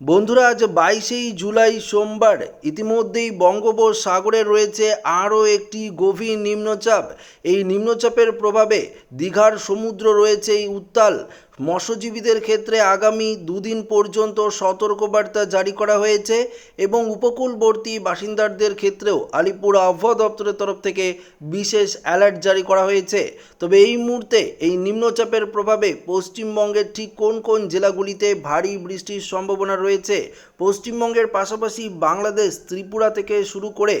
বন্ধুরা, আজ বাইশেই জুলাই সোমবার। ইতিমধ্যেই বঙ্গোপসাগরে রয়েছে আরও একটি গভীর নিম্নচাপ। এই নিম্নচাপের প্রভাবে দীঘার সমুদ্র রয়েছে এই উত্তাল। মৎস্যজীবীদের ক্ষেত্রে আগামী দুদিন পর্যন্ত সতর্কবার্তা জারি করা হয়েছে এবং উপকূলবর্তী বাসিন্দাদের ক্ষেত্রেও আলিপুর আবহাওয়া দপ্তরের তরফ থেকে বিশেষ অ্যালার্ট জারি করা হয়েছে। তবে এই মুহূর্তে এই নিম্নচাপের প্রভাবে পশ্চিমবঙ্গের ঠিক কোন কোন জেলাগুলিতে ভারী বৃষ্টির সম্ভাবনা রয়েছে পশ্চিমবঙ্গের পাশাপাশি বাংলাদেশ, ত্রিপুরা থেকে শুরু করে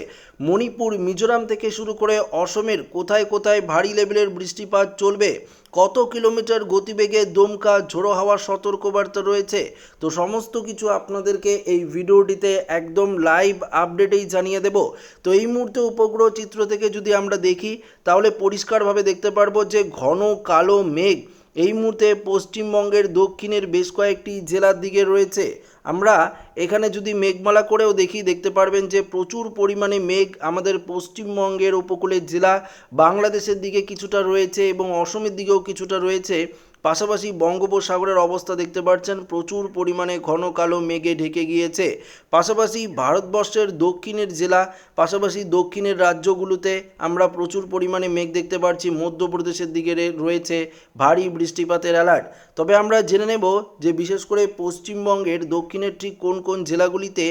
মণিপুর, মিজোরাম থেকে শুরু করে অসমের কোথায় কোথায় ভারী লেভেলের বৃষ্টিপাত চলবে, কত কিলোমিটার গতিবেগে দমকা, ঝোড়ো হাওয়ার সতর্কবার্তা রয়েছে, তো সমস্ত কিছু আপনাদেরকে এই ভিডিওটিতে একদম লাইভ আপডেটেই জানিয়ে দেব। তো এই মুহূর্তে উপগ্রহ চিত্র থেকে যদি আমরা দেখি, তাহলে পরিষ্কারভাবে দেখতে পারব যে ঘন কালো মেঘ এই মুহূর্তে পশ্চিমবঙ্গের দক্ষিণের বেশ কয়েকটি জেলার দিকে রয়েছে। আমরা এখানে যদি মেঘমালা করেও দেখি, দেখতে পারবেন যে প্রচুর পরিমাণে মেঘ আমাদের পশ্চিমবঙ্গের উপকূলের জেলা, বাংলাদেশের দিকে কিছুটা রয়েছে এবং অসমের দিকেও কিছুটা রয়েছে। পাশাপাশি বঙ্গোপসাগরের অবস্থা দেখতে পাচ্ছেন, প্রচুর পরিমাণে ঘন কালো মেঘে ঢেকে গিয়েছে। পাশাপাশি ভারতবর্ষের দক্ষিণের জেলা, পাশাপাশি দক্ষিণের রাজ্যগুলোতে আমরা প্রচুর পরিমাণে মেঘ দেখতে পাচ্ছি। মধ্যপ্রদেশের দিকে রয়েছে ভারী বৃষ্টিপাতের অ্যালার্ট তবে আমরা জেনে নেব যে বিশেষ করে পশ্চিমবঙ্গের দক্ষিণের ঠিক কোন কোন জেলাগুলিতে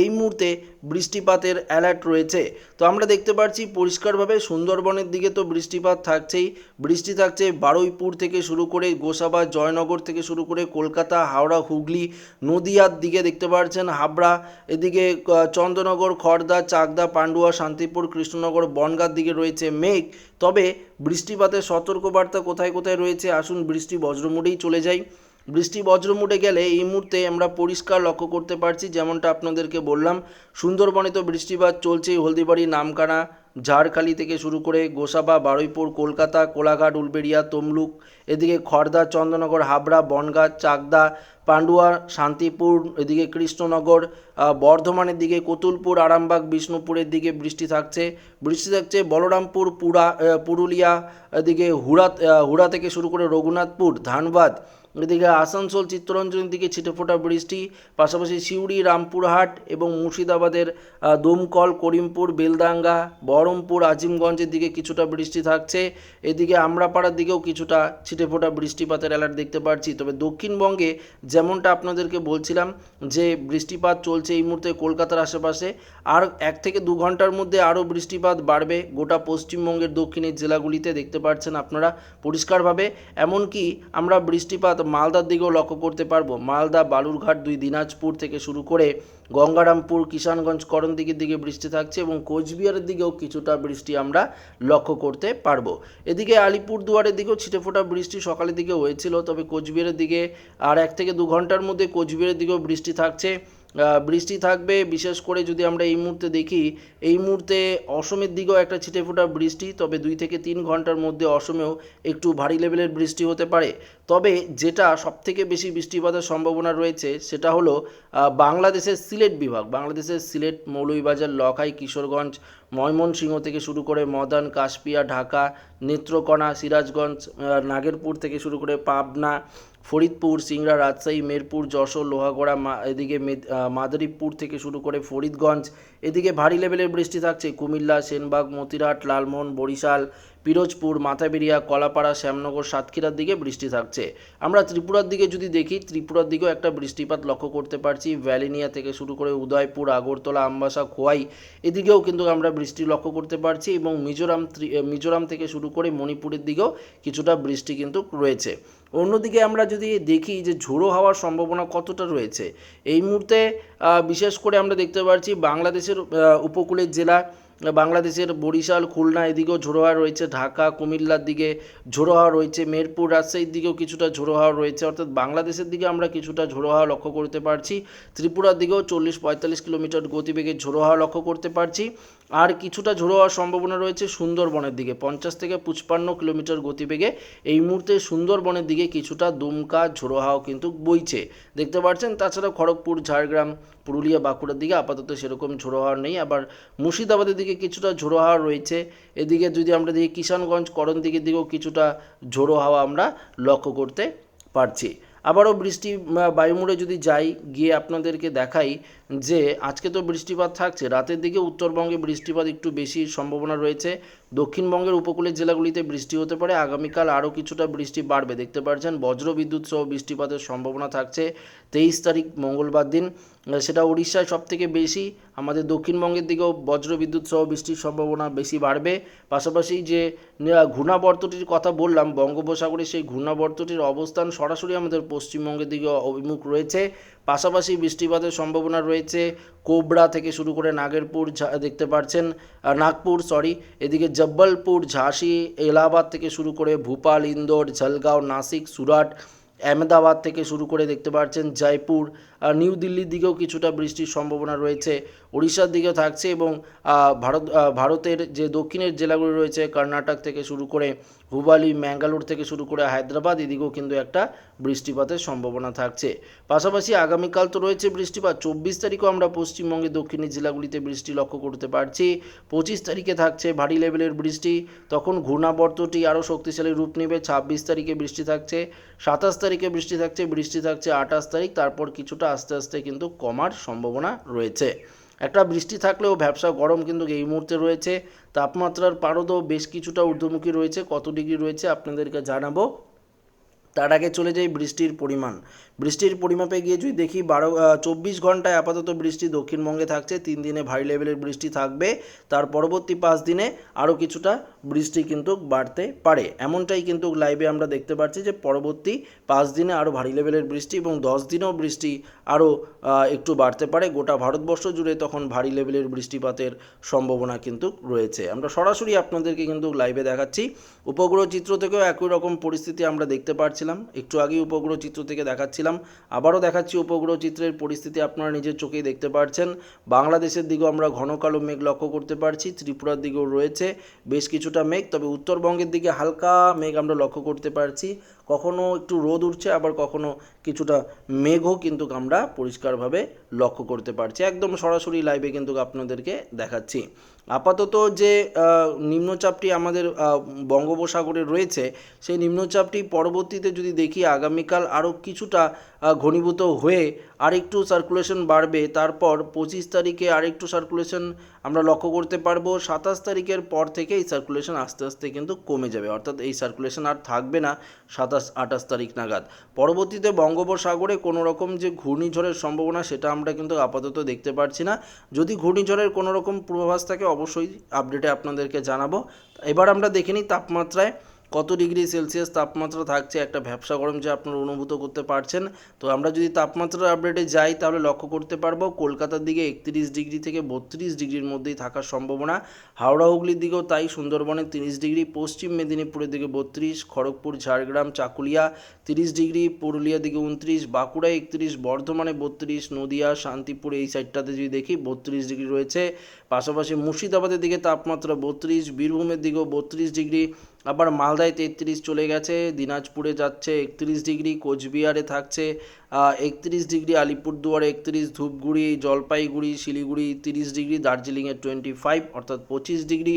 এই মুহূর্তে বৃষ্টিপাতের অ্যালার্ট রয়েছে? তো আমরা দেখতে পাচ্ছি পরিষ্কারভাবে সুন্দরবনের দিকে তো বৃষ্টিপাত থাকছেই। বৃষ্টি থাকছে বারুইপুর থেকে শুরু করে গোসাবা, জয়নগর থেকে শুরু করে কলকাতা, হাওড়া, হুগলি, নদিয়ার দিকে দেখতে পাচ্ছেন হাবড়া, এদিকে চন্দ্রনগর খড়দা চাকদা, পান্ডুয়া, শান্তিপুর, কৃষ্ণনগর, বনগাঁর দিকে রয়েছে মেঘ। তবে বৃষ্টিপাতের সতর্কবার্তা কোথায় কোথায় রয়েছে? আসুন বৃষ্টি বজ্রমুডেই চলে যাই। বৃষ্টি বজ্রমুটে গেলে এই মুহূর্তে আমরা পরিষ্কার লক্ষ্য করতে পারছি, যেমনটা আপনাদেরকে বললাম। সুন্দরবনে তো বৃষ্টিপাত চলছেই। হলদিবাড়ি, নামকানা, ঝাড়খালি থেকে শুরু করে গোসাবা, বারুইপুর, কলকাতা, কোলাঘাট, উলবেড়িয়া, তমলুক, এদিকে খড়দা চন্দ্রনগর, হাবড়া, বনগাঁ, চাকদা, পান্ডুয়া, শান্তিপুর, এদিকে কৃষ্ণনগর বর্ধমানের দিকে কতুলপুর, আরামবাগ, বিষ্ণুপুরের দিকে বৃষ্টি থাকছে। বৃষ্টি থাকছে বলরামপুর, পুরা পুরুলিয়া, এদিকে হুড়া হুড়া থেকে শুরু করে রঘুনাথপুর, ধানবাদ এদিকে আসানসোল চিত্তরঞ্জনের দিকে ছিটেফোঁটা বৃষ্টি, পাশাপাশি সিউড়ি, রামপুরহাট এবং মুর্শিদাবাদের দমকল, করিমপুর বেলদাঙ্গা বহরমপুর, আজিমগঞ্জের দিকে কিছুটা বৃষ্টি থাকছে। এদিকে আমরাপাড়ার দিকেও কিছুটা ছিটেফোঁটা বৃষ্টিপাতের অ্যালার্ট দেখতে পাচ্ছি তবে দক্ষিণবঙ্গে যেমনটা আপনাদেরকে বলছিলাম যে বৃষ্টিপাত চলছে এই মুহূর্তে কলকাতার আশেপাশে, আর এক থেকে দু ঘণ্টার মধ্যে আরও বৃষ্টিপাত বাড়বে গোটা পশ্চিমবঙ্গের দক্ষিণের জেলাগুলিতে দেখতে পাচ্ছেন আপনারা পরিষ্কারভাবে। এমনকি আমরা বৃষ্টিপাত মালদার দিকেও লক্ষ্য করতে পারব। মালদা, বালুরঘাট দুই দিনাজপুর থেকে শুরু করে গঙ্গারামপুর, কিষানগঞ্জ করণ দিকের দিকে বৃষ্টি থাকছে এবং কোচবিহারের দিকেও কিছুটা বৃষ্টি আমরা লক্ষ্য করতে পারব। এদিকে আলিপুর দুয়ারের দিকেও ছিটেফোঁটা বৃষ্টি সকালের দিকে হয়েছিল, তবে কোচবিহারের দিকে আর এক থেকে দু ঘণ্টার মধ্যে কোচবিহারের দিকেও বৃষ্টি থাকছে। বৃষ্টি থাকবে। বিশেষ করে যদি আমরা এই মুহূর্তে দেখি, এই মুহূর্তে অসমের দিকেও একটা ছিটেফোঁটা বৃষ্টি, তবে দুই থেকে তিন ঘণ্টার মধ্যে অসমেও একটু ভারী লেভেলের বৃষ্টি হতে পারে। তবে যেটা সবথেকে বেশি বৃষ্টিপাতের সম্ভাবনা রয়েছে, সেটা হলো বাংলাদেশের সিলেট বিভাগ। বাংলাদেশের সিলেট, মৌলভীবাজার, লখাই, কিশোরগঞ্জ, ময়মনসিংহ থেকে শুরু করে মদন, কাশপিয়া, ঢাকা, নেত্রকোনা, সিরাজগঞ্জ নাগেরপুর থেকে শুরু করে পাবনা ফরিদপুর সিংড়া রাজশাহী মেরপুর যশোর লোহাগড়া এদিকে মাদারীপুর থেকে শুরু করে ফরিদগঞ্জ এদিকে ভারী লেভেলের বৃষ্টি থাকছে। কুমিল্লা, সেনবাগ মতিরাট লালমোহন, বরিশাল, পিরোজপুর, মাথাবেরিয়া, কলাপাড়া, শ্যামনগর, সাতক্ষীরার দিকে বৃষ্টি থাকছে। আমরা ত্রিপুরার দিকে যদি দেখি, ত্রিপুরার দিকেও একটা বৃষ্টিপাত লক্ষ্য করতে পারছি। ভ্যালিনিয়া থেকে শুরু করে উদয়পুর, আগরতলা, আমবাসা, খোয়াই এদিকেও কিন্তু আমরা বৃষ্টি লক্ষ্য করতে পারছি এবং মিজোরাম মিজোরাম থেকে শুরু করে মণিপুরের দিকেও কিছুটা বৃষ্টি কিন্তু রয়েছে। অন্যদিকে আমরা যদি দেখি যে ঝোড়ো হওয়ার সম্ভাবনা কতটা রয়েছে, এই মুহূর্তে বিশেষ করে আমরা দেখতে পাচ্ছি বাংলাদেশের উপকূলের জেলা, বাংলাদেশের বরিশাল, খুলনা, এদিকেও ঝোড়ো হাওয়া রয়েছে, ঢাকা, কুমিল্লার দিকে ঝোড়ো হাওয়া রয়েছে, মেরপুর, রাজশাহীর দিকেও কিছুটা ঝোড়ো হাওয়া রয়েছে, অর্থাৎ বাংলাদেশের দিকে আমরা কিছুটা ঝোড়ো হাওয়া লক্ষ্য করতে পারছি। ত্রিপুরার দিকেও চল্লিশ পঁয়তাল্লিশ কিলোমিটার গতিবেগে ঝোড়ো হাওয়া লক্ষ্য করতে পারছি। আর কিছুটা ঝোড়ো হওয়ার সম্ভাবনা রয়েছে সুন্দরবনের দিকে। পঞ্চাশ থেকে পঁচপান্ন কিলোমিটার গতিবেগে এই মুহূর্তে সুন্দরবনের দিকে কিছুটা দুমকা ঝোড়ো হাওয়া কিন্তু বইছে। দেখতে পাচ্ছেন তাছাড়া খড়গপুর, ঝাড়গ্রাম, পুরুলিয়া, বাঁকুড়ার দিকে আপাতত সেরকম ঝোড়ো হাওয়া নেই। আবার মুর্শিদাবাদের দিকে কিছুটা ঝোড়ো হাওয়া রয়েছে। এদিকে যদি আমরা দেখি, কিষানগঞ্জ, করণ দিকের দিকেও কিছুটা ঝোড়ো হাওয়া আমরা লক্ষ্য করতে পারছি। আবারও বৃষ্টি বায়ুমুড়ে যদি যাই, গিয়ে আপনাদেরকে দেখাই যে আজকে তো বৃষ্টিপাত থাকছে। রাতের দিকে উত্তরবঙ্গে বৃষ্টিপাত একটু বেশি সম্ভাবনা রয়েছে। দক্ষিণবঙ্গের উপকূলের জেলাগুলিতে বৃষ্টি হতে পারে। আগামীকাল আরও কিছুটা বৃষ্টি বাড়বে। দেখতে পারছেন বজ্রবিদ্যুৎ সহ বৃষ্টিপাতের সম্ভাবনা থাকছে। তেইশ তারিখ মঙ্গলবার দিন। সেটা উড়িষ্যায় সব থেকে বেশি, আমাদের দক্ষিণবঙ্গের দিকেও বজ্র বিদ্যুৎ সহ বৃষ্টির সম্ভাবনা বেশি বাড়বে। পাশাপাশি যে ঘূর্ণাবর্তটির কথা বললাম, বঙ্গোপসাগরে সেই ঘূর্ণাবর্তটির অবস্থান সরাসরি আমাদের পশ্চিমবঙ্গের দিকে অভিমুখ রয়েছে। পাশাপাশি বৃষ্টিপাতের সম্ভাবনা রয়েছে, কোবরা থেকে শুরু করে নাগেরপুর দেখতে পাচ্ছেন নাগপুর সরি এদিকে জব্বলপুর, ঝাঁসি, এলাহাবাদ থেকে শুরু করে ভূপাল, ইন্দোর, ঝলগাঁও, নাসিক, সুরাট, আহমেদাবাদ থেকে শুরু করে দেখতে পাচ্ছেন জয়পুর নিউ দিল্লির দিকেও কিছুটা বৃষ্টির সম্ভাবনা রয়েছে। উড়িষ্যার দিকেও থাকছে এবং ভারত ভারতের যে দক্ষিণের জেলাগুলি রয়েছে, কর্ণাটক থেকে শুরু করে হুবালি ম্যাঙ্গালোর থেকে শুরু করে হায়দ্রাবাদ, এদিকেও কিন্তু একটা বৃষ্টিপাতের সম্ভাবনা থাকছে। পাশাপাশি আগামীকাল তো রয়েছে বৃষ্টিপাত। চব্বিশ তারিখও আমরা পশ্চিমবঙ্গের দক্ষিণের জেলাগুলিতে বৃষ্টি লক্ষ্য করতে পারছি। পঁচিশ তারিখে থাকছে ভারী লেভেলের বৃষ্টি। তখন ঘূর্ণাবর্তটি আরও শক্তিশালী রূপ নেবে। ছাব্বিশ তারিখে বৃষ্টি থাকছে। সাতাশ তারিখে বৃষ্টি থাকছে। বৃষ্টি থাকছে আঠাশ তারিখ। তারপর কিছুটা আস্তে আস্তে কিন্তু কমার সম্ভাবনা রয়েছে। একটা বৃষ্টি থাকলেও ব্যবসা গরম কিন্তু এই মুহূর্তে রয়েছে। তাপমাত্রার পারদও বেশ কিছুটা ঊর্ধ্বমুখী রয়েছে, কত ডিগ্রি রয়েছে আপনাদেরকে জানাব। তার আগে চলে যাই বৃষ্টির পরিমাণ। বৃষ্টির পরিমাপে গিয়ে যদি দেখি বারো চব্বিশ ঘন্টায় আপাতত বৃষ্টি দক্ষিণবঙ্গে থাকছে, তিন দিনে ভারী লেভেলের বৃষ্টি থাকবে। তার পরবর্তী পাঁচ দিনে আরও কিছুটা বৃষ্টি কিন্তু বাড়তে পারে। এমনটাই কিন্তু লাইভে আমরা দেখতে পাচ্ছি যে পরবর্তী পাঁচ দিনে আরও ভারী লেভেলের বৃষ্টি এবং দশ দিনেও বৃষ্টি আরও একটু বাড়তে পারে। গোটা ভারতবর্ষ জুড়ে তখন ভারী লেভেলের বৃষ্টিপাতের সম্ভাবনা কিন্তু রয়েছে। আমরা সরাসরি আপনাদেরকে কিন্তু লাইভে দেখাচ্ছি। উপগ্রহ চিত্র থেকেও একই রকম পরিস্থিতি আমরা দেখতে পাচ্ছিলাম। একটু আগেই উপগ্রহ চিত্র থেকে দেখাচ্ছিলাম। আবারও দেখাচ্ছি উপগ্রহ চিত্রের পরিস্থিতি আপনারা নিজের চোখেই দেখতে পাচ্ছেন। বাংলাদেশের দিকেও আমরা ঘন কালো মেঘ লক্ষ্য করতে পারছি। ত্রিপুরার দিকেও রয়েছে। বেশ কিছুটা মেঘ, তবে উত্তরবঙ্গের দিকে হালকা মেঘ আমরা লক্ষ্য করতে পারছি। কখনো একটু রোদ উঠছে, আবার কখনো কিছুটা মেঘও কিন্তু আমরা পরিষ্কারভাবে লক্ষ্য করতে পারছি। একদম সরাসরি লাইভে কিন্তু আপনাদেরকে দেখাচ্ছি। আপাতত যে নিম্নচাপটি আমাদের বঙ্গোপসাগরে রয়েছে, সেই নিম্নচাপটি পরবর্তীতে যদি দেখি, আগামীকাল আরও কিছুটা ঘনীভূত হয়ে আরেকটু সার্কুলেশন বাড়বে। তারপর পঁচিশ তারিখে আরেকটু সার্কুলেশন আমরা লক্ষ্য করতে পারব। সাতাশ তারিখের পর থেকে এই সার্কুলেশন আস্তে আস্তে কিন্তু কমে যাবে। অর্থাৎ এই সার্কুলেশন আর থাকবে না সাতাশ, আঠাশ তারিখ নাগাদ। পরবর্তীতে বঙ্গোপসাগরে কোনো রকম যে ঘূর্ণিঝড়ের সম্ভাবনা, সেটা আমরা কিন্তু আপাতত দেখতে পাচ্ছি না। যদি ঘূর্ণিঝড়ের কোনো রকম পূর্বাভাস থাকে, অবশ্যই আপডেটে আপনাদেরকে জানাব। এবার আমরা দেখে নিই তাপমাত্রায় কত ডিগ্রি সেলসিয়াস তাপমাত্রা থাকছে, একটা ভ্যাবসা গরম যে আপনারা অনুভূত করতে পারছেন? তো আমরা যদি তাপমাত্রার আপডেটে যাই, তাহলে লক্ষ্য করতে পারব কলকাতার দিকে একত্রিশ ডিগ্রি থেকে বত্রিশ ডিগ্রির মধ্যেই থাকার সম্ভাবনা। হাওড়া হুগলির দিকেও তাই, সুন্দরবনে তিরিশ ডিগ্রি, পশ্চিম মেদিনীপুরের দিকে বত্রিশ, খড়গপুর, ঝাড়গ্রাম, চাকুলিয়া তিরিশ ডিগ্রি, পুরুলিয়ার দিকে উনত্রিশ বাঁকুড়া একত্রিশ, বর্ধমানে বত্রিশ, নদিয়া, শান্তিপুর এই সাইডটাতে যদি দেখি বত্রিশ ডিগ্রি রয়েছে। পাশাপাশি মুর্শিদাবাদের দিকে তাপমাত্রা বত্রিশ, বীরভূমের দিকেও বত্রিশ ডিগ্রি। আবার মালদায় তেত্রিশ চলে গেছে, দিনাজপুরে যাচ্ছে একত্রিশ ডিগ্রি, কোচবিহারে থাকছে একত্রিশ ডিগ্রি, আলিপুরদুয়ারে একত্রিশ, ধূপগুড়ি, জলপাইগুড়ি, শিলিগুড়ি তিরিশ ডিগ্রি, দার্জিলিংয়ে টোয়েন্টি ফাইভ, অর্থাৎ পঁচিশ ডিগ্রি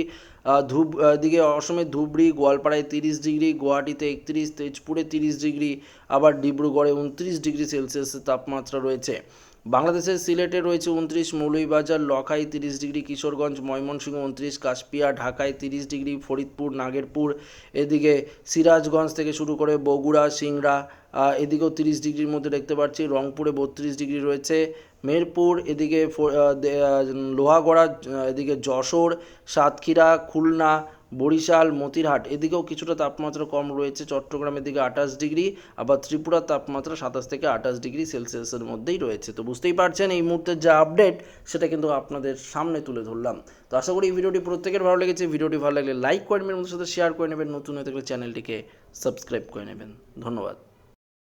ধূপ দিকে অসমের ধুবড়ি গোয়ালপাড়ায় তিরিশ ডিগ্রি, গুয়াহাটিতে একত্রিশ, তেজপুরে তিরিশ ডিগ্রি, আবার ডিব্রুগড়ে উনত্রিশ ডিগ্রি সেলসিয়াসের তাপমাত্রা রয়েছে। বাংলাদেশের সিলেটে রয়েছে উনত্রিশ মৌলভীবাজার, লখাই তিরিশ ডিগ্রি, কিশোরগঞ্জ, ময়মনসিংহ উনত্রিশ, কাশপিয়া, ঢাকায় তিরিশ ডিগ্রি, ফরিদপুর, নাগেরপুর, এদিকে সিরাজগঞ্জ থেকে শুরু করে বগুড়া, সিংড়া এদিকেও তিরিশ ডিগ্রির মধ্যে দেখতে পাচ্ছি, রংপুরে বত্রিশ ডিগ্রি রয়েছে, মেরপুর, এদিকে লোহাগড়া এদিকে যশোর, সাতক্ষীরা, খুলনা বরিশাল, মতিরহাট, এদিকেও কিছুটা তাপমাত্রা কম রয়েছে। চট্টগ্রামের দিকে আঠাশ ডিগ্রি, আবার ত্রিপুরার তাপমাত্রা সাতাশ থেকে আঠাশ ডিগ্রি সেলসিয়াসের মধ্যেই রয়েছে। তো বুঝতেই পারছেন, এই মুহূর্তে যা আপডেট, সেটা কিন্তু আপনাদের সামনে তুলে ধরলাম। তো আশা করি ভিডিওটি প্রত্যেকের ভালো লেগেছে। ভিডিওটি ভালো লাগলে লাইক করে নেবেন সাথে শেয়ার করে নেবেন। নতুন হয়ে থাকলে চ্যানেলটিকে সাবস্ক্রাইব করে নেবেন। ধন্যবাদ।